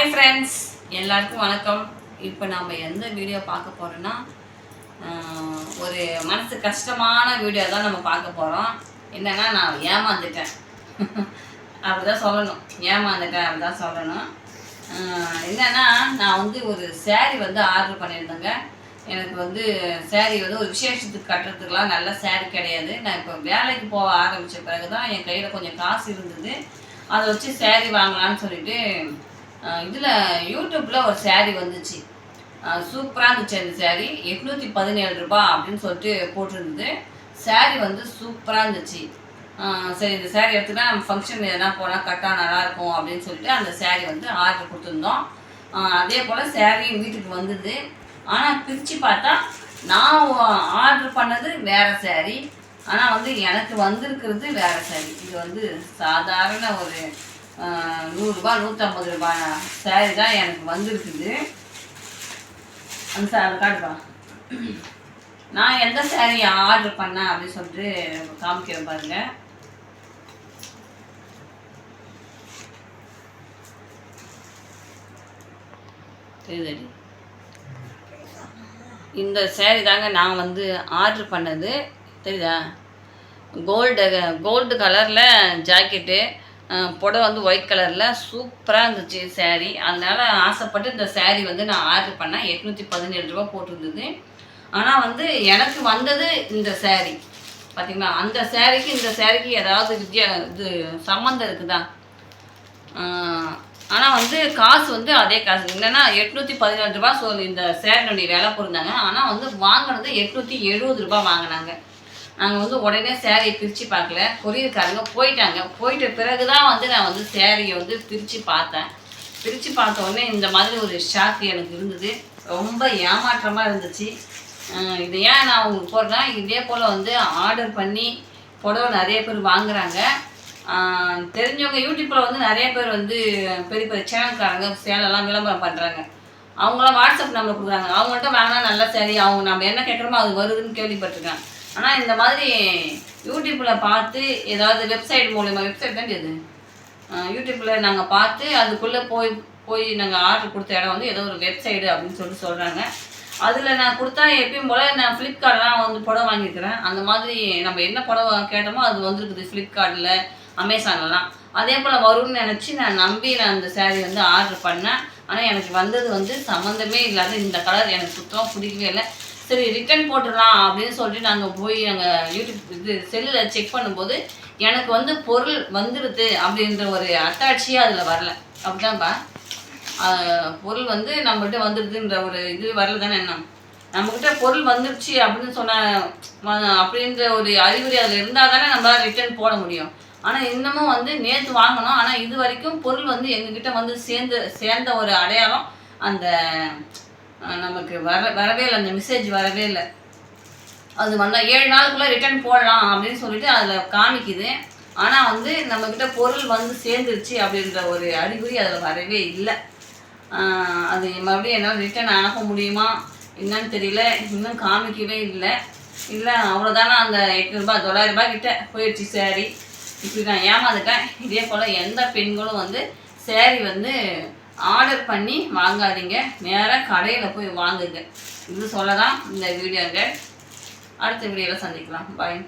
Hi friends எல்லாருக்கும் வணக்கம். இப்போ நாம் எந்த வீடியோ பார்க்க போகிறோன்னா ஒரு மனசு கஷ்டமான வீடியோ தான் நம்ம பார்க்க போகிறோம் என்னன்னா நான் ஏமாந்துட்டேன். அப்படி தான் சொல்லணும். ஏமாந்துட்டேன் அப்படி தான் சொல்லணும் என்னென்னா நான் வந்து ஒரு சேரீ வந்து ஆர்டர் பண்ணியிருந்தேங்க. எனக்கு வந்து சேரீ வந்து ஒரு விசேஷத்துக்கு கட்டுறதுக்கெலாம் நல்ல சேரீ கிடையாது. நான் இப்போ வேலைக்கு போக ஆரம்பித்த பிறகு தான் என் கையில் கொஞ்சம் காசு இருந்தது. அதை வச்சு சேரீ வாங்கலாம்னு சொல்லிட்டு இதில் யூடியூப்பில் ஒரு சேரீ வந்துச்சு. சூப்பராக இருந்துச்சு அந்த சேரீ எட்நூற்றி பதினேழு ரூபாய் அப்படின்னு சொல்லிட்டு போட்டிருந்தது. சேரீ வந்து சூப்பராக இருந்துச்சு. சரி இந்த சேரீ எடுத்துனா நம்ம ஃபங்க்ஷன் எதனா போனால் கரெக்டாக நல்லாயிருக்கும் அப்படின்னு சொல்லிட்டு அந்த சேரீ வந்து ஆர்டர் கொடுத்துருந்தோம். அதே போல் சேரீயும் வீட்டுக்கு வந்தது. ஆனால் பிரித்து பார்த்தா நான் ஆர்டர் பண்ணது வேறு சேரீ ஆனால் வந்து எனக்கு வந்திருக்கிறது வேறு சேரீ இது வந்து சாதாரண ஒரு நூறுரூபா நூற்றம்பது ரூபாய் சேரீ தான் எனக்கு வந்துருக்குது. அந்த சார் காட்டுப்பா. நான் எந்த சேரீ ஆர்டர் பண்ணேன் அப்படின்னு சொல்லிட்டு காமிக்கிறேன் பாருங்க. தெரியுதடி இந்த சேரீ தாங்க நான் வந்து ஆர்டர் பண்ணது. தெரியுதா? கோல்டு கோல்டு கலரில் ஜாக்கெட்டு புடவை வந்து ஒயிட் கலரில் சூப்பராக இருந்துச்சு சேரீ அதனால் ஆசைப்பட்டு இந்த சேரீ வந்து நான் ஆர்டர் பண்ணேன். எட்நூற்றி பதினேழு ரூபா போட்டிருந்தது. ஆனால் வந்து எனக்கு வந்தது இந்த சேரீ பார்த்தீங்களா அந்த சாரிக்கு இந்த சாரிக்கு ஏதாவது வித்தியா இது சம்மந்தம் இருக்குதா? ஆனால் வந்து காசு வந்து அதே காசு. என்னன்னா எட்நூற்றி பதினெட்டு ரூபா சொல் இந்த சேரீனுடைய விலை போயிருந்தாங்க ஆனால் வந்து வாங்கினது எட்நூற்றி எழுபது ரூபாய் வாங்கினாங்க. நாங்கள் வந்து உடனே சேரீயை பிரித்து பார்க்கல. கொரியர்காரங்க போயிட்டாங்க. போயிட்ட பிறகு தான் வந்து நான் வந்து சேரீயை வந்து பிரித்து பார்த்தேன். பிரித்து பார்த்த உடனே இந்த மாதிரி ஒரு ஷாக் எனக்கு இருந்தது. ரொம்ப ஏமாற்றமாக இருந்துச்சு. இது ஏன் நான் உங்களுக்கு போடுறேன் இதே போல் வந்து ஆர்டர் பண்ணி புடவை நிறைய பேர் வாங்குறாங்க. தெரிஞ்சவங்க யூடியூப்பில் வந்து நிறைய பேர் வந்து பெரிய பெரிய சேனல்காரங்க சேலெல்லாம் விளம்பரம் பண்ணுறாங்க அவங்களாம் வாட்ஸ்அப் நம்பர் கொடுக்குறாங்க. அவங்கள்ட்ட வாங்கினா நல்ல சரி அவங்க நம்ம என்ன கேட்குறோமோ அது வருதுன்னு கேள்விப்பட்டிருக்காங்க ஆனால் இந்த மாதிரி யூடியூப்பில் பார்த்து ஏதாவது வெப்சைட் மூலயமா வெப்சைட் தான் இது யூடியூப்பில் நாங்கள் பார்த்து அதுக்குள்ளே போய் போய் நாங்கள் ஆர்டர் கொடுத்த இடம் வந்து ஏதோ ஒரு வெப்சைடு அப்படின்னு சொல்லிட்டு சொல்கிறாங்க அதில் நான் கொடுத்தா எப்பயும் போல் நான் ஃப்ளிப்கார்ட்லாம் வந்து புடவை வாங்கியிருக்கிறேன் அந்த மாதிரி நம்ம என்ன புடவை கேட்டோமோ அது வந்திருக்குது ஃப்ளிப்கார்ட்டில் அமேசான்லலாம் அதே போல் வரும்னு நினச்சி நான் நம்பி நான் அந்த சேரீ வந்து ஆர்டர் பண்ணேன். ஆனால் எனக்கு வந்தது வந்து சம்மந்தமே இல்லாத இந்த கலர் எனக்கு சுத்தமாக பிடிக்கவே இல்லை. சரி ரிட்டர்ன் போட்டுடலாம் அப்படின்னு சொல்லிட்டு நாங்கள் போய் நாங்கள் யூடியூப் இது செல்லில் செக் பண்ணும்போது எனக்கு வந்து பொருள் வந்துடுது அப்படின்ற ஒரு அத்தாட்சியே அதில் வரல. அப்படிதான்ப்பா பொருள் வந்து நம்மகிட்ட வந்துடுதுன்ற ஒரு இது வரல தானே என்ன நம்மக்கிட்ட பொருள் வந்துருச்சு அப்படின்னு சொன்ன அப்படின்ற ஒரு அறிகுறி அதில் இருந்தால் தானே நம்ம ரிட்டர்ன் போட முடியும். ஆனால் இன்னமும் வந்து நேற்று வாங்கினோம். ஆனால் இது வரைக்கும் பொருள் வந்து எங்ககிட்ட வந்து சேர்ந்து சேர்ந்த ஒரு அடையாளம் அந்த நமக்கு வர வரவே இல்லை அந்த மெசேஜ் வரவே இல்லை. அது வந்தால் ஏழு நாளுக்குள்ளே ரிட்டர்ன் போடலாம் அப்படின்னு சொல்லிட்டு அதில் காமிக்குது. ஆனால் வந்து நம்மக்கிட்ட பொருள் வந்து சேர்ந்துருச்சு அப்படின்ற ஒரு அறிகுறி அதில் வரவே இல்லை. அது மறுபடியும் என்னால் ரிட்டர்ன் அனுப்ப முடியுமா? என்னன்னு தெரியல. இன்னும் காமிக்கவே இல்லை. இல்லை அவ்வளோதானே அந்த எட்நூறுபா தொள்ளாயிரரூபா கிட்ட போயிடுச்சு சேரீ இப்படி நான் ஏமாந்துட்டேன். இதே போல் எந்த பெண்களும் வந்து சேரீ வந்து ஆர்டர் பண்ணி வாங்காதீங்க. நேராக கடையில் போய் வாங்குங்க. இது சொல்ல தான் இந்த வீடியோங்க. அடுத்த வீடியோவில் சந்திக்கலாம். பாய்